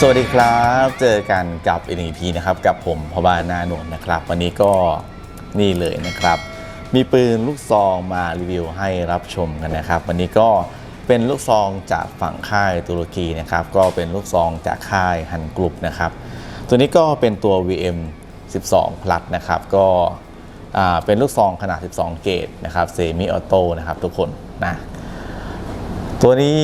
สวัสดีครับ เจอกันกับ NEP นะครับ กับผมพบานาหนวลนะครับ วันนี้ก็นี่เลยนะครับ มีปืนลูกซองมารีวิวให้รับชมกันนะครับ วันนี้ก็เป็นลูกซองจากฝั่งค่ายตุรกีนะครับ ก็เป็นลูกซองจากค่ายฮันกรุ๊ปนะครับ ตัวนี้ก็เป็นตัว VM 12 plus นะครับ ก็เป็นลูกซองขนาด 12 เกตนะครับเซมิออโต้นะครับทุกคนนะ ตัวนี้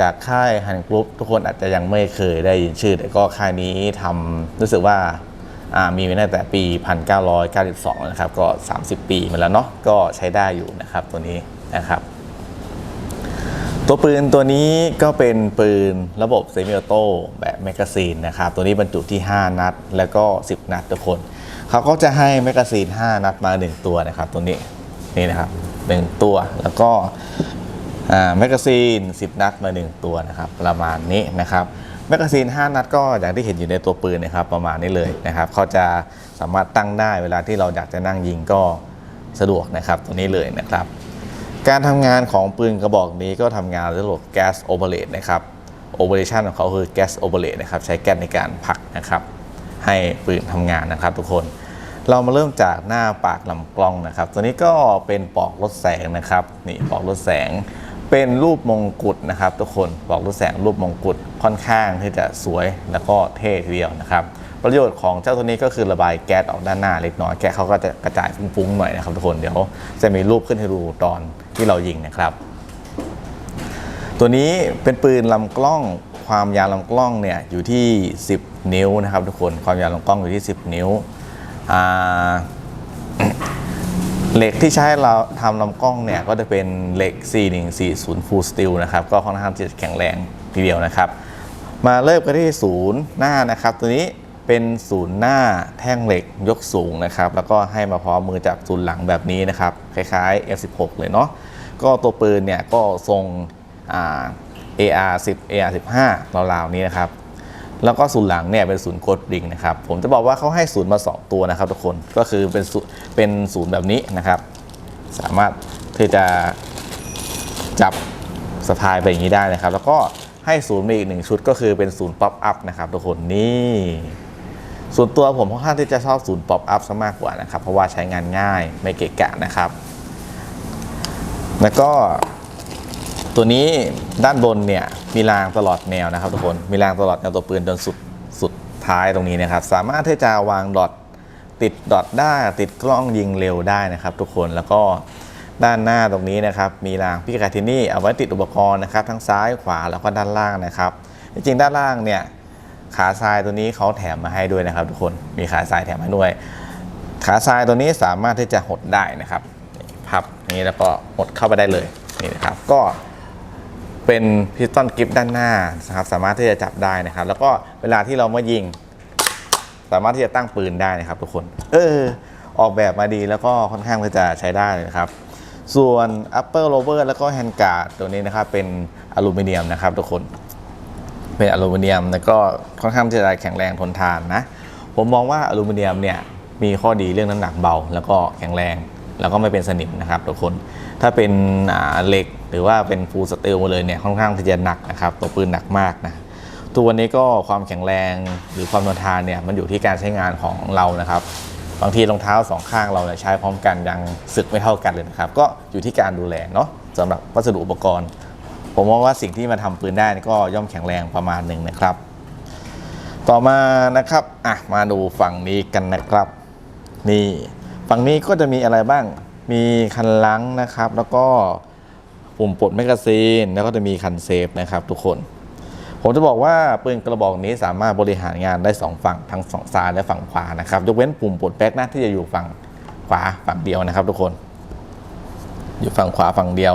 จากค่ายฮันกรุ๊ปทุกคนอาจจะยังไม่เคยได้ยินชื่อ แต่ก็ค่ายนี้ทำรู้สึกว่ามีมาตั้งแต่ปี 1992 นะครับ ก็ 30 ปีมาแล้วเนาะก็ใช้ได้อยู่นะครับตัวนี้นะครับ ตัวปืนตัวนี้ก็เป็นปืนระบบเซมิออโต้แบบแมกกาซีนนะครับ ตัวนี้บรรจุที่ 5 นัด แล้วก็ 10 นัดทุกคน เขาก็จะให้แมกกาซีน 5 นัดมา 1 ตัวนะครับ ตัวนี้นี่นะครับ 1 ตัวแล้วก็ แมกกาซีน 10 นัดมา1ตัวนะครับประมาณนี้นะครับแมกกาซีน 5 นัดก็อย่างที่เห็นอยู่ในตัวปืนนะครับประมาณนี้เลยนะครับเขาจะสามารถตั้งได้เวลาที่เราอยากจะนั่งยิงก็สะดวกนะครับตัวนี้เลยนะครับ การทำงานของปืนกระบอกนี้ก็ทำงานระบบแก๊สโอเปเรตนะครับโอเปอเรชันของเขาคือแก๊สโอเปเรตนะครับใช้แก๊สในการผลักนะครับให้ปืนทำงานนะครับทุกคนเรามาเริ่มจากหน้าปากลำกล้องนะครับ ตัวนี้ก็เป็นปลอกลดแสงนะครับนี่ปลอกลดแสง เป็นรูปมงกุฎนะครับ ทุกคนปลอกลดแสงรูปมงกุฎค่อนข้างที่จะสวยแล้วก็เท่ทีเดียวนะครับ ประโยชน์ของเจ้าตัวนี้ก็คือระบายแก๊สออกด้านหน้าเล็กน้อยแก๊สเขาก็จะกระจายฟุ้งๆหน่อยนะครับทุกคนเดี๋ยวจะมีรูปขึ้นให้ดูตอนที่เรายิงนะครับ ตัวนี้เป็นปืนลำกล้องความยาวลำกล้องเนี่ยอยู่ที่ 10 นิ้วนะครับ ทุกคนความยาวลำกล้องอยู่ที่ 10 นิ้ว เหล็กที่ใช้เราทำลำกล้องเนี่ยก็จะเป็นเหล็ก 4140 full steel นะครับ ก็ค่อนข้างจะแข็งแรงทีเดียวนะครับ มาเริ่มกันที่ศูนย์หน้านะครับ ตัวนี้เป็นศูนย์หน้าแท่งเหล็กยกสูงนะครับ แล้วก็ให้มาพร้อมมือจับศูนย์หลังแบบนี้นะครับ คล้ายๆ F16 เลยเนาะก็ตัวปืนเนี่ยก็ทรง AR 10 AR 15 ราวๆนี้นะครับ แล้วก็ศูนย์หลังเนี่ยเป็นศูนย์โคดริงนะครับ ผมจะบอกว่าเขาให้ศูนย์มา 2 ตัวนะครับทุกคน ก็คือเป็นศูนย์เป็นศูนย์แบบนี้นะครับ สามารถที่จะจับสะพายไปอย่างนี้ได้นะครับ แล้วก็ให้ศูนย์มาอีกหนึ่งชุดก็คือเป็นศูนย์ป๊อปอัพนะครับทุกคนนี่ส่วนตัวผมค่อนข้างที่จะชอบศูนย์ป๊อปอัพซะมากกว่านะครับ เพราะว่าใช้งานง่ายไม่เกะกะนะครับ แล้วก็ ตัวนี้ด้านบนเนี่ยมีรางตลอดแนวนะครับทุกคนมีรางตลอดแนวตัวปืนจนสุดสุดท้ายตรงนี้นะครับ สามารถที่จะวางดอทติดดอทได้ติดกล้องยิงเร็วได้นะครับ ทุกคนแล้วก็ด้านหน้าตรงนี้นะครับ มีรางพิกาทินี่เอาไว้ติดอุปกรณ์นะครับ ทั้งซ้ายขวาแล้วก็ด้านล่างนะครับ จริงๆด้านล่างเนี่ยขาทรายตัวนี้เขาแถมมาให้ด้วยนะครับ ทุกคนมีขาทรายแถมมาด้วย ขาทรายตัวนี้สามารถที่จะหดได้นะครับพับนี้แล้วก็หดเข้าไปได้เลยนี่นะครับ ก็ เป็นพิสตอนกริปด้านหน้านะครับสามารถที่จะจับได้นะครับ แล้วก็เวลาที่เรามายิง สามารถที่จะตั้งปืนได้นะครับทุกคน เออ ออกแบบมาดีแล้วก็ค่อนข้างที่จะใช้ได้นะครับ ส่วน upper lower แล้วก็ hand guard ตัวนี้นะครับเป็นอลูมิเนียมนะครับทุกคนเป็นอลูมิเนียมแล้วก็ค่อนข้างที่จะแข็งแรงทนทานนะ ผมมองว่าอลูมิเนียมเนี่ยมีข้อดีเรื่องน้ำหนักเบา แล้วก็แข็งแรง แล้วก็ไม่เป็นสนิมนะครับทุกคน ถ้าเป็นเหล็กหรือว่าเป็นฟูลสเตลมาเลยเนี่ยค่อนข้างที่จะหนักนะครับตัวปืนหนักมากนะตัววันนี้ก็ความแข็งแรงหรือความทนทานเนี่ยมันอยู่ที่การใช้งานของเรานะครับบางทีรองเท้าสองข้างเราเนี่ยใช้พร้อมกันยังสึกไม่เท่ากันเลยนะครับก็อยู่ที่การดูแลเนาะสำหรับวัสดุอุปกรณ์ ผมมองว่าสิ่งที่มาทำปืนได้ก็ย่อมแข็งแรงประมาณหนึ่งนะครับ ต่อมานะครับอะมาดูฝั่งนี้กันนะครับ นี่ ฝั่งนี้ก็จะมีอะไรบ้าง มีคันลังนะครับ แล้วก็ปุ่มปลดแมกกาซีน แล้วก็จะมีคันเซฟนะครับทุกคน ผมจะบอกว่าปืนกระบอกนี้สามารถบริหารงานได้สองฝั่งทั้งฝั่งซ้ายและฝั่งขวานะครับยกเว้นปุ่มปลดแบ็กนะที่จะอยู่ฝั่งขวาฝั่งเดียวนะครับ ทุกคน อยู่ฝั่งขวาฝั่งเดียว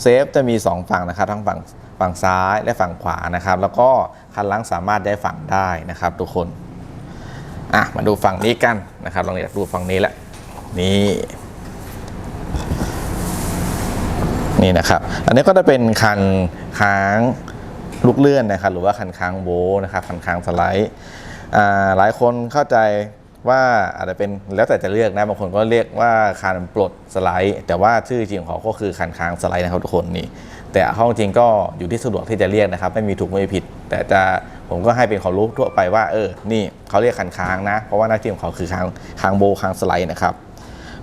เซฟจะมี 2 ฝั่งนะครับ ทั้งฝั่งฝั่งซ้ายและฝั่งขวานะครับ แล้วก็คันลังสามารถย้ายฝั่งได้นะครับ ทุกคน อะมาดูฝั่งนี้กันนะครับลองอยากดูฝั่งนี้แหละนี่นี่นะครับ อันนี้ก็จะเป็นคันค้างลูกเลื่อนนะครับหรือว่าคันค้างโวนะครับคันค้างสไลด์อ่าหลายคนเข้าใจว่าอาจจะเป็นแล้วแต่จะเรียกนะบางคนก็เรียกว่าคันปลดสไลด์ แต่ว่าชื่อจริงของเขาก็คือคันค้างสไลด์นะครับทุกคนนี่แต่ห้องจริงก็อยู่ที่สะดวกที่จะเรียกนะครับ ไม่มีถูกไม่มีผิด แต่จะผมก็ให้เป็นความรู้ทั่วไปว่าเออนี่ เขาเรียกคันค้างนะ เพราะว่าหน้าที่ของเขาคือค้างค้างโบค้างสไลด์นะครับ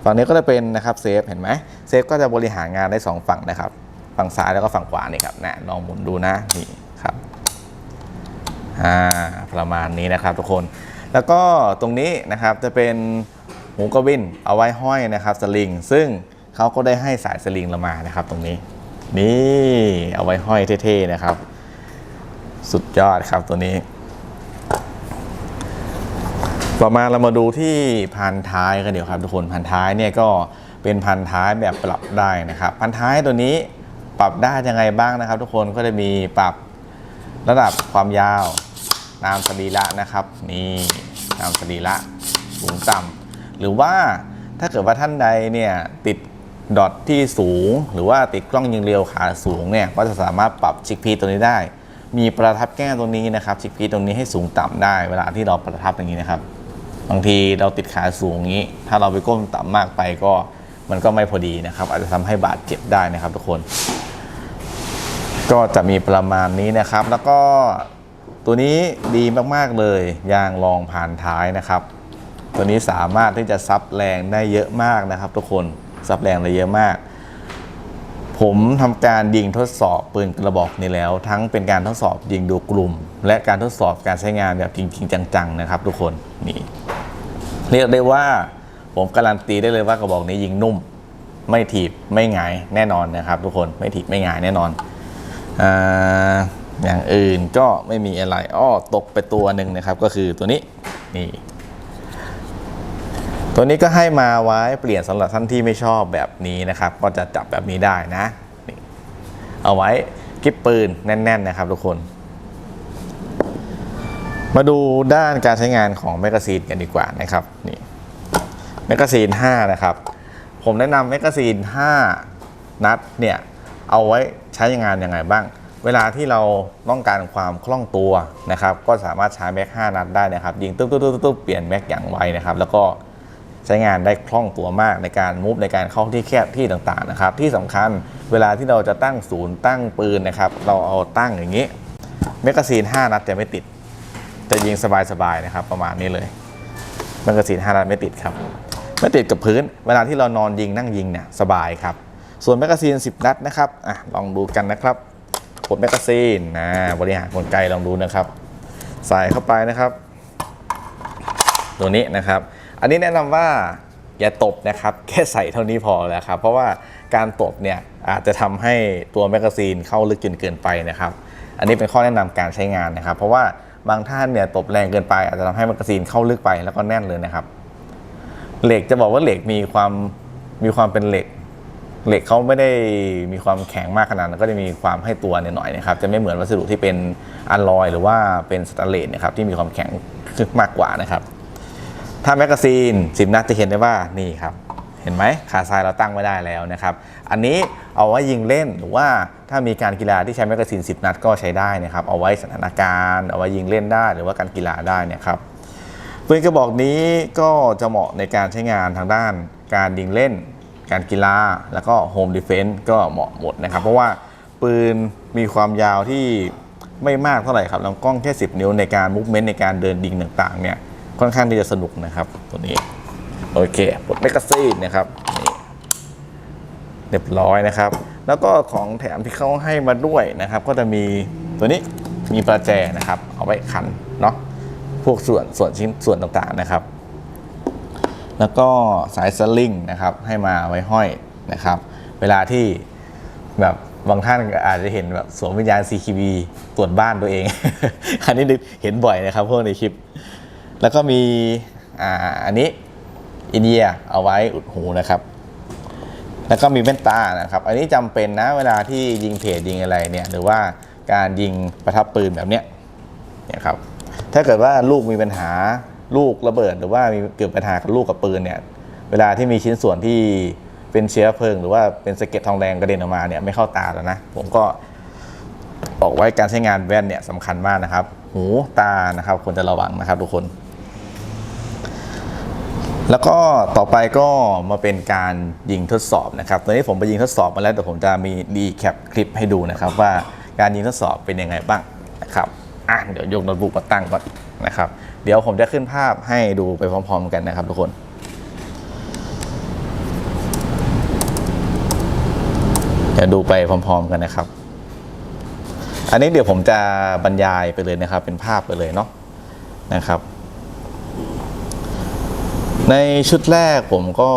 ฝั่งนี้ก็จะเป็นนะครับเซฟเห็นไหมเซฟก็จะบริหารงานได้สองฝั่งนะครับ ฝั่งซ้ายแล้วก็ฝั่งขวานี่ครับนะลองหมุนดูนะนี่ครับอ่าประมาณนี้นะครับทุกคน แล้วก็ตรงนี้นะครับจะเป็นหูกระวินเอาไว้ห้อยนะครับสลิง ซึ่งเขาก็ได้ให้สายสลิงเรามานะครับตรงนี้นี่เอาไว้ห้อยเท่ๆนะครับ สุดยอดครับตัวนี้ ต่อมาเรามาดูที่พันท้ายกันเดี๋ยวครับทุกคนพันท้ายเนี่ยก็เป็นพันท้ายแบบปรับได้นะครับ พันท้ายตัวนี้ปรับได้ยังไงบ้างนะครับ ทุกคนก็จะมีปรับระดับความยาวตามสรีระนะครับ นี่ตามสรีระสูงต่ำหรือว่าถ้าเกิดว่าท่านใดเนี่ยติดดอทที่สูง หรือว่าติดกล้องยิงเรียวขาสูงเนี่ยก็จะสามารถปรับชิคพีตัวนี้ได้ มีประทับแก้ตัวนี้นะครับชิคพีตรงนี้ให้สูงต่ำได้ เวลาที่เราประทับอย่างนี้นะครับ บางทีเราติดขาสูงอย่างนี้ ถ้าเราไปก้มต่ำมากไปก็มันก็ไม่พอดีนะครับ อาจจะทำให้บาดเจ็บได้นะครับทุกคน ก็จะมีประมาณนี้นะครับ แล้วก็ตัวนี้ดีมากๆเลยยางรองผ่านท้ายนะครับ ตัวนี้สามารถที่จะซับแรงได้เยอะมากนะครับ ทุกคนซับแรงได้เยอะมาก ผมทำการยิงทดสอบปืนกระบอกนี้แล้ว ทั้งเป็นการทดสอบยิงดูกลุ่ม และการทดสอบการใช้งานแบบจริง ๆ จัง ๆ นะครับ ทุกคนนี่เรียกได้ว่าผมการันตีได้เลยว่ากระบอกนี้ยิงนุ่ม ไม่ถีบไม่หงายแน่นอนนะครับ ทุกคนไม่ถีบไม่หงายแน่นอนออย่างอื่นก็ไม่มีอะไรอ้อตกไปตัวหนึ่งนะครับ ก็คือตัวนี้นี่ ตัวนี้ก็ให้มาไว้เปลี่ยนสำหรับท่านที่ไม่ชอบแบบนี้นะครับ ก็จะจับแบบนี้ได้นะนี่เอาไว้กิ๊บปืนแน่น ๆ นะครับทุกคน มาดูด้านการใช้งานของแมกกาซีนกันดีกว่านะครับนี่แมกกาซีน 5 นะครับ ผมแนะนำแมกกาซีน 5 นัดเนี่ยเอาไว้ใช้งานยังไงบ้าง เวลาที่เราต้องการความคล่องตัวนะครับ ก็สามารถใช้แม็ก 5 นัดได้นะครับ ยิงตุ๊บตุ๊บตุ๊บตุ๊บเปลี่ยนแม็กอย่างไวนะครับ แล้วก็ ใช้งานได้คล่องตัวมากในการมูฟในการเข้าที่แคบที่ต่างๆนะครับที่สำคัญเวลาที่เราจะตั้งศูนย์ตั้งปืนนะครับเราเอาตั้งอย่างนี้แมกกาซีน 5 นัดจะไม่ติด จะยิงสบายๆนะครับ ประมาณนี้เลยแมกกาซีน 5 นัดไม่ติดครับไม่ติดกับพื้น เวลาที่เรานอนยิงนั่งยิงเนี่ยสบายครับ ส่วนแมกกาซีน 10 นัดนะครับอะลองดูกันนะครับกดแมกกาซีนนะบริหารกลไกลองดูนะครับ ใส่เข้าไปนะครับ ตัวนี้นะครับ อันนี้แนะนำว่าอย่าตบนะครับแค่ใส่เท่านี้พอแล้วครับ เพราะว่าการตบเนี่ยอาจจะทำให้ตัวแมกกาซีนเข้าลึกจนเกินไปนะครับ อันนี้เป็นข้อแนะนำการใช้งานนะครับ เพราะว่าบางท่านเนี่ยตบแรงเกินไปอาจจะทำให้แมกกาซีนเข้าลึกไปแล้วก็แน่นเลยนะครับเหล็กจะบอกว่าเหล็กมีความมีความเป็นเหล็ก เหล็กเขาไม่ได้มีความแข็งมากขนาดนั้นก็จะมีความให้ตัวหน่อยนะครับ จะไม่เหมือนวัสดุที่เป็นอะลอยหรือว่าเป็นสแตนเลสนะครับที่มีความแข็งมากกว่านะครับ ถ้าแมกกาซีน 10 นัดจะเห็นได้ว่านี่ครับ เห็นไหมขาซ้ายเราตั้งไม่ได้แล้วนะครับ อันนี้เอาไว้ยิงเล่นหรือว่าถ้ามีการกีฬาที่ใช้แมกกาซีน 10 นัดก็ใช้ได้นะครับ เอาไว้สถานการณ์ เอาไว้ยิงเล่นได้หรือว่าการกีฬาได้เนะครับปืนกระบอกนี้ก็จะเหมาะในการใช้งานทางด้านการยิงเล่น การกีฬาแล้วก็โฮมดิเฟนต์ก็เหมาะหมดนะครับ เพราะว่าปืนมีความยาวที่ไม่มากเท่าไหร่ครับลำกล้องแค่ 10 นิ้วในการมูฟเมนต์ในการเดินยิงต่างๆเนี่ย ค่อนข้างที่จะสนุกนะครับตัวนี้ โอเคปลดแมกกาซีนนะครับนี่เรียบร้อยนะครับ แล้วก็ของแถมที่เขาให้มาด้วยนะครับ ก็จะมีตัวนี้มีประแจนะครับ เอาไว้ขันเนาะพวกส่วนส่วนชิ้นส่วนต่างๆนะครับ แล้วก็สายสลิงนะครับ ให้มาไว้ห้อยนะครับ เวลาที่แบบบางท่านอาจจะเห็นแบบสวมวิญญาณ CQB ตรวจบ้านตัวเอง อันนี้เห็นบ่อยนะครับพวกในคลิป แล้วก็มีอ่าอันนี้อินเดียเอาไว้อุดหูนะครับ แล้วก็มีแว่นตานะครับ อันนี้จำเป็นนะเวลาที่ยิงเพจยิงอะไรเนี่ย หรือว่าการยิงประทับปืนแบบเนี้ยเนี่ยครับ ถ้าเกิดว่าลูกมีปัญหาลูกระเบิด หรือว่ามีเกิดปัญหากับลูกกับปืนเนี่ย เวลาที่มีชิ้นส่วนที่เป็นเชื้อเพลิง หรือว่าเป็นสะเก็ดทองแดงกระเด็นออกมาเนี่ยไม่เข้าตาแล้วนะ ผมก็บอกไว้การใช้งานแว่นเนี่ยสำคัญมากนะครับ หูตานะครับควรจะระวังนะครับทุกคน แล้วก็ต่อไปก็มาเป็นการยิงทดสอบนะครับ ตอนนี้ผมไปยิงทดสอบมาแล้วเดี๋ยวผมจะมีดีแคปคลิปให้ดูนะครับ ว่าการยิงทดสอบเป็นยังไงบ้างนะครับอะเดี๋ยวยกโน้ตบุ๊กมาตั้งก่อนนะครับ เดี๋ยวผมจะขึ้นภาพให้ดูไปพร้อม ๆ กันนะครับทุกคนเดี๋ยวดูไปพร้อม ๆ กันนะครับ อันนี้เดี๋ยวผมจะบรรยายไปเลยนะครับ เป็นภาพไปเลยเนาะนะครับ ในชุดแรกผมก็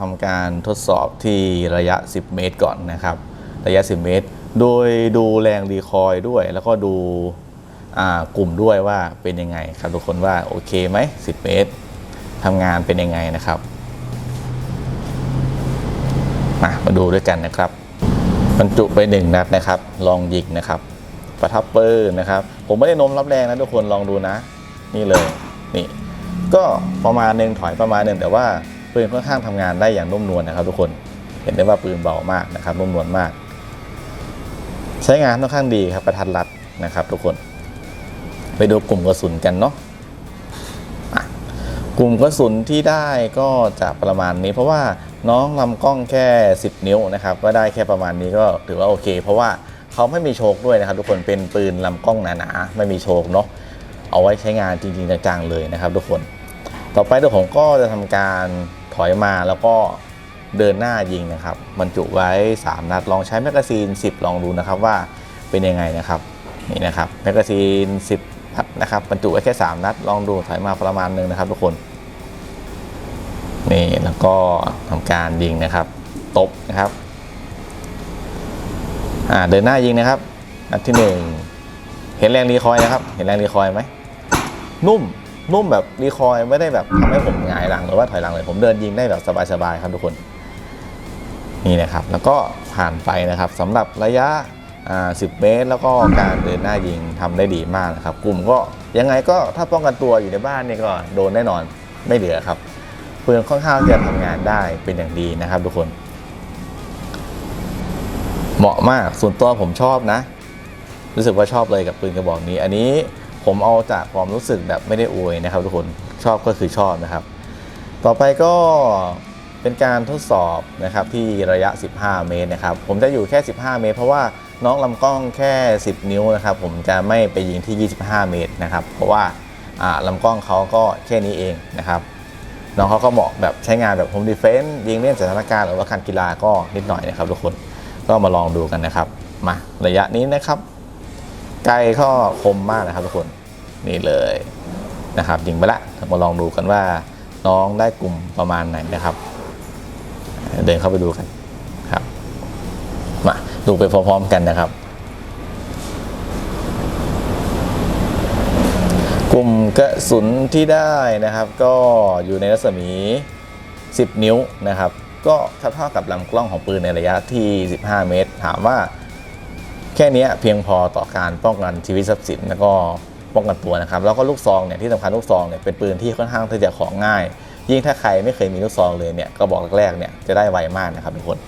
ทำการทดสอบที่ระยะ 10 เมตรก่อนนะครับ ระยะ 10 เมตร โดยดูแรงรีคอยด้วย แล้วก็ดูกลุ่มด้วยว่าเป็นยังไงครับทุกคนว่าโอเคไหม 10 เมตรทำงานเป็นยังไงนะครับ มามาดูด้วยกันนะครับบรรจุไปหนึ่งนัดนะครับ ลองยิงนะครับ ประทับปืนนะครับ ผมไม่ได้โน้มรับแรงนะทุกคนลองดูนะ นี่เลยนี่ ก็ประมาณหนึ่งถอยประมาณหนึ่งแต่ว่าปืนค่อนข้างทำงานได้อย่างนุ่มนวลนะครับ ทุกคนเห็นได้ว่าปืนเบามากนะครับนุ่มนวลมาก ใช้งานค่อนข้างดีครับประทัดรัดนะครับ ทุกคน ไปดูกลุ่มกระสุนกันเนาะะกลุ่มกระสุนที่ได้ก็จะประมาณนี้ เพราะว่าน้องลำกล้องแค่ 10 นิ้วนะครับก็ได้แค่ประมาณนี้ก็ถือว่าโอเค เพราะว่าเขาไม่มีโชคด้วยนะครับ ทุกคนเป็นปืนลำกล้องหนาๆไม่มีโชคเนาะเอาไว้ใช้งานจริงๆจังๆเลยนะครับ ทุกคน ต่อไปเดี๋ยวผมก็จะทำการถอยมาแล้วก็เดินหน้ายิงนะครับบรรจุไว้ 3 นัดลองใช้แมกกาซีน 10 ลองดูนะครับว่าเป็นยังไงนะครับนี่นะครับแมกกาซีน 10นัดนะครับบรรจุไว้แค่ 3 นัด ลองดูถอยมาประมาณหนึงนะครับทุกคนนี่แล้วก็ทำการยิงนะครับตบนะครับอ่าเดินหน้ายิงนะครับนัดที่หนึ่งเห็นแรงรีคอยนะครับ เห็นแรงรีคอยไหมนุ่ม นุ่มแบบรีคอยไม่ได้แบบทำให้ผมหงายหลังหรือว่าถอยหลังเลย ผมเดินยิงได้แบบสบายๆครับทุกคน นี่นะครับแล้วก็ผ่านไปนะครับสำหรับระยะ 10 เมตร แล้วก็การเดินหน้ายิงทำได้ดีมากนะครับ กลุ่มก็ยังไงก็ถ้าป้องกันตัวอยู่ในบ้านนี่ก็โดนแน่นอนไม่เหลือครับปืนค่อนข้างจะทำงานได้เป็นอย่างดีนะครับ ทุกคน เหมาะมากส่วนตัวผมชอบนะ รู้สึกว่าชอบเลยกับปืนกระบอกนี้ อันนี้ ผมเอาจากความรู้สึกแบบไม่ได้อวยนะครับทุกคนชอบก็คือชอบนะครับ ต่อไปก็เป็นการทดสอบนะครับที่ระยะ 15 เมตรนะครับ ผมจะอยู่แค่ 15 เมตร เพราะว่าน้องลำกล้องแค่ 10 นิ้วนะครับ ผมจะไม่ไปยิงที่ 25 เมตรนะครับ เพราะว่าลำกล้องเขาก็แค่นี้เองนะครับ น้องเขาก็เหมาะแบบใช้งานแบบโฮมดีเฟน s ์ยิงเล่นสถานการณ์หรือว่าการกีฬาก็นิดหน่อยนะครับทุกคนก็มาลองดูกันนะครับ มาระยะนี้นะครับ ไกลก็คมมากนะครับทุกคนนี่เลยนะครับยิงไปละมาลองดูกันว่าน้องได้กลุ่มประมาณไหนนะครับ เดินเข้าไปดูกันครับมาดูไปพร้อมๆกันนะครับ กลุ่มกระสุนที่ได้นะครับ ก็อยู่ในรัศมี 10 นิ้วนะครับ ก็เท่ากับลำกล้องของปืนในระยะที่ 15 เมตร ถามว่า แค่นี้เพียงพอต่อการป้องกันชีวิตทรัพย์สินแล้วก็ป้องกันตัวนะครับ แล้วก็ลูกซองเนี่ยที่สำคัญลูกซองเนี่ยเป็นปืนที่ค่อนข้างที่จะของง่าย ยิ่งถ้าใครไม่เคยมีลูกซองเลยเนี่ยก็บอกแรกๆเนี่ยจะได้ไวมากนะครับทุกคน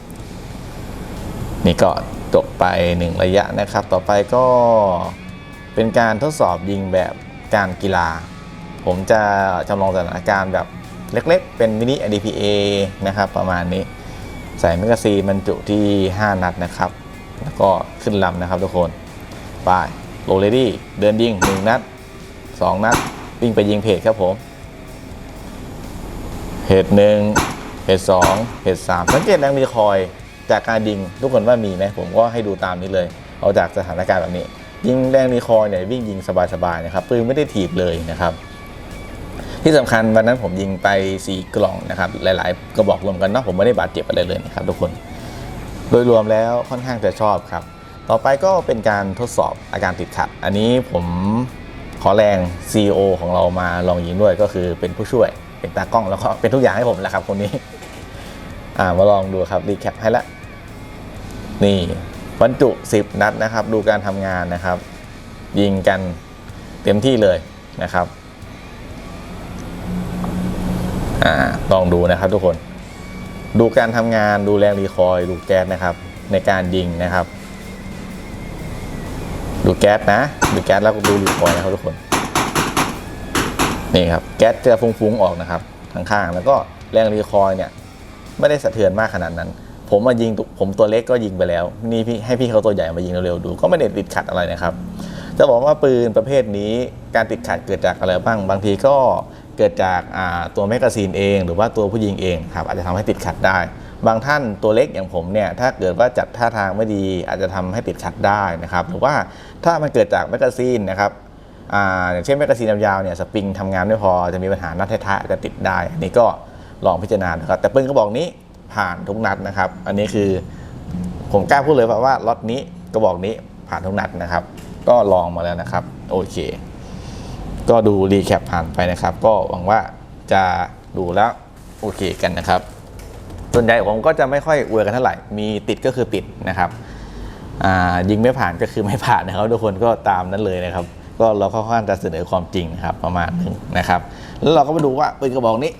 นี่ก็จบไปหนึ่งระยะนะครับ ต่อไปก็เป็นการทดสอบยิงแบบการกีฬา ผมจะจำลองสถานการณ์แบบเล็กๆ เป็นมินิ ADPA นะครับประมาณนี้ ใส่แมกกาซีนบรรจุที่ 5 นัดนะครับ แล้วก็ขึ้นลำนะครับทุกคนไปโรเลดี้เดินยิง1นัด2 นัด วิ่งไปยิงเพจครับผมเพจหนึ่งเพจสองเพจสามสังเกตแรงรีคอยจากการยิงทุกคนว่ามีไหมผมก็ให้ดูตามนี้เลย เอาจากสถานการณ์แบบนี้ ยิงแรงรีคอยเนี่ยวิ่งยิงสบายๆนะครับปืนไม่ได้ถีบเลยนะครับ ที่สำคัญวันนั้นผมยิงไป 4 กล่องนะครับ หลาย ๆ กระบอกรวมกันเนาะผมไม่ได้บาดเจ็บอะไรเลยนะครับทุกคน โดยรวมแล้วค่อนข้างจะชอบครับ ต่อไปก็เป็นการทดสอบอาการติดขัด อันนี้ผมขอแรง CEO ของเรามาลองยิงด้วยก็คือเป็นผู้ช่วย เป็นตากล้องแล้วก็เป็นทุกอย่างให้ผมแหละครับคนนี้ อ่ามาลองดูครับรีแคปให้ละ นี่บรรจุ 10 นัดนะครับ ดูการทำงานนะครับ ยิงกันเต็มที่เลยนะครับ อ่าลองดูนะครับทุกคน ดูการทำงานดูแรงรีคอยดูแก๊สนะครับในการยิงนะครับ ดูแก๊สนะ ดูแก๊สแล้วก็ดูรีคอยนะครับทุกคนนี่ครับแก๊สจะฟุ้งๆออกนะครับข้างๆแล้วก็แรงรีคอยเนี่ยไม่ได้สะเทือนมากขนาดนั้น ผมมายิงผมตัวเล็กก็ยิงไปแล้ว นี่พี่ให้พี่เขาตัวใหญ่มายิงเร็วๆดู ก็ไม่ได้ติดขัดอะไรนะครับ จะบอกว่าปืนประเภทนี้การติดขัดเกิดจากอะไรบ้าง บางทีก็ เกิดจากตัวแมกกาซีนเอง หรือว่าตัวผู้ยิงเองครับอาจจะทำให้ติดขัดได้ บางท่านตัวเล็กอย่างผมเนี่ยถ้าเกิดว่าจัดท่าทางไม่ดีอาจจะทำให้ติดขัดได้นะครับหรือว่าถ้ามันเกิดจากแมกกาซีนนะครับออย่างเช่นแมกกาซีนยาวๆเนี่ยสปริงทำงานไม่พอจะมีปัญหานัดท้ายๆจะติดได้อันนี้ก็ลองพิจารณานะครับแต่ปืนกระบอกนี้ผ่านทุกนัดนะครับ อันนี้คือผมกล้าพูดเลยว่าว่าล็อตนี้กระบอกนี้ผ่านทุกนัดนะครับ ก็ลองมาแล้วนะครับ โอเค ก็ดูรีแคปผ่านไปนะครับ ก็หวังว่าจะดูแล้วโอเคกันนะครับ ส่วนใหญ่ผมก็จะไม่ค่อยอวยกันเท่าไหร่ มีติดก็คือติดนะครับยิงไม่ผ่านก็คือไม่ผ่านนะครับทุกคนก็ตามนั้นเลยนะครับ ก็เราค่อนข้างจะเสนอความจริงนะครับประมาณนึงนะครับ แล้วเราก็มาดูว่าปืนกระบอกนี้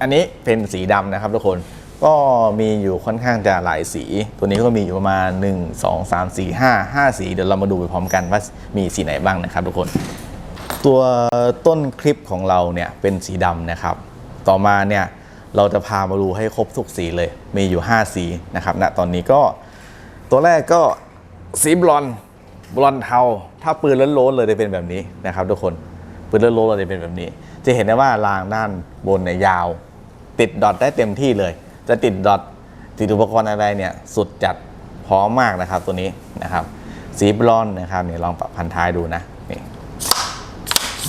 อันนี้เป็นสีดำนะครับ ทุกคนก็มีอยู่ค่อนข้างจะหลายสี ตัวนี้ก็มีอยู่ประมาณ 1 2 3 4 5 5 สี เดี๋ยวเรามาดูไปพร้อมกันว่ามีสีไหนบ้างนะครับทุกคน ตัวต้นคลิปของเราเนี่ยเป็นสีดำนะครับ ต่อมาเนี่ยเราจะพามาดูให้ครบทุกสีเลย มีอยู่ 5 สีนะครับณตอนนี้ก็ตัวแรกก็สีบลอนบลอนเทา ถ้าปืนล้นๆเลยจะเป็นแบบนี้นะครับ ทุกคนปืนล้นๆเลยจะเป็นแบบนี้ จะเห็นได้ว่ารางด้านบนเนี่ยยาว ติดดอทได้เต็มที่เลย จะติดดอทติดอุปกรณ์อะไรเนี่ยสุดจัดพร้อมมากนะครับตัวนี้นะครับ สีบลอนนะครับเนี่ยลองปรับพันท้ายดูนะ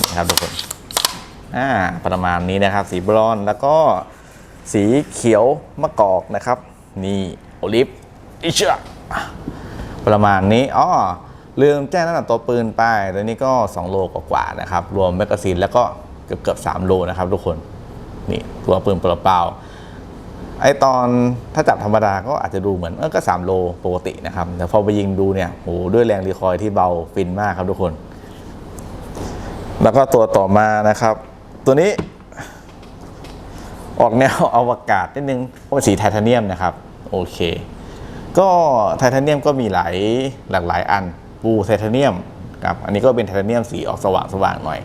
นี่นะครับทุกคนอ่าประมาณนี้นะครับ สีบรอนซ์แล้วก็สีเขียวมะกอกนะครับ นี่โอลิฟอิเชะประมาณนี้อ๋อลืมแจ้งน้ำหนักตัวปืนไปตัวนี้ก็ 2 โลกว่าๆนะครับ รวมแมกกาซีนแล้วก็เกือบเกือบๆ3โลนะครับ ทุกคนนี่ตัวปืนเปล่าๆไอตอนถ้าจับธรรมดาก็อาจจะดูเหมือนเออก็ 3 โลปกตินะครับ แต่พอไปยิงดูเนี่ยโหด้วยแรงรีคอยล์ที่เบาฟินมากครับทุกคน แล้วก็ตัวต่อมานะครับ ตัวนี้ ออกแนวอวกาศนิดนึงเพราะเป็นสีไทเทเนียมนะครับ โอเค ก็ไทเทเนียมก็มีหลายหลากหลายอันบูไทเทเนียมครับอันนี้ก็เป็นไทเทเนียมสีออกสว่างสว่างๆหน่อย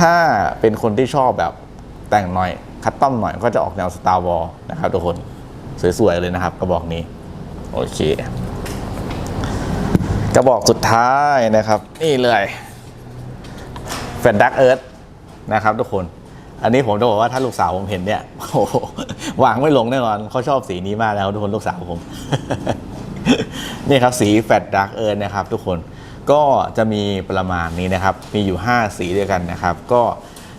ถ้าเป็นคนที่ชอบแบบแต่งหน่อย คัดต้อมหน่อยก็จะออกแนวสตาร์วอลนะครับทุกคนสวยๆเลยนะครับกระบอกนี้ โอเคกระบอกสุดท้ายนะครับ นี่เลย แฟนดักเอิร์ธนะครับทุกคน อันนี้ผมจะบอกว่าถ้าลูกสาวผมเห็นเนี่ยโอ้โหวางไม่ลงแน่นอนเขาชอบสีนี้มากแล้วทุกคนลูกสาวผม นี่ครับสีแฟดดักเอิร์ธนะครับ ทุกคนก็จะมีประมาณนี้นะครับ มีอยู่ 5 สีด้วยกันนะครับ ก็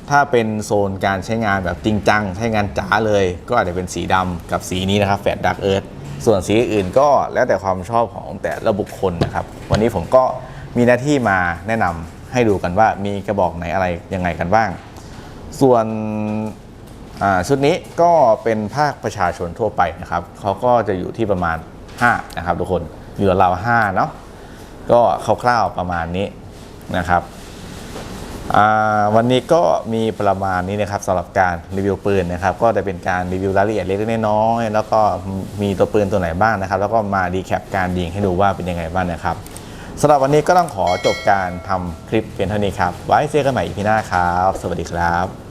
ถ้าเป็นโซนการใช้งานแบบจริงจัง ใช้งานจ๋าเลย ก็อาจจะเป็นสีดำกับสีนี้นะครับแฟดดักเอิร์ธส่วนสีอื่นก็แล้วแต่ความชอบของแต่ละบุคคลนะครับ วันนี้ผมก็มีหน้าที่มาแนะนำ ให้ดูกันว่ามีกระบอกไหนอะไรยังไงกันบ้าง ส่วนชุดนี้ก็เป็นภาคประชาชนทั่วไปนะครับเขาก็จะอยู่ที่ประมาณ 5 นะครับทุกคนอยู่ราวๆ5เนาะก็คร่าวๆประมาณนี้นะครับวันนี้ก็มีประมาณนี้นะครับสำหรับการรีวิวปืนนะครับ ก็จะเป็นการรีวิวรายละเอียดเล็กๆน้อยๆแล้วก็มีตัวปืนตัวไหนบ้างนะครับ แล้วก็มาดีแคปการยิงให้ดูว่าเป็นยังไงบ้างนะครับ สำหรับวันนี้ก็ต้องขอจบการทำคลิปเพียงเท่านี้ครับ ไว้เจอกันใหม่อีพีหน้าครับ สวัสดีครับ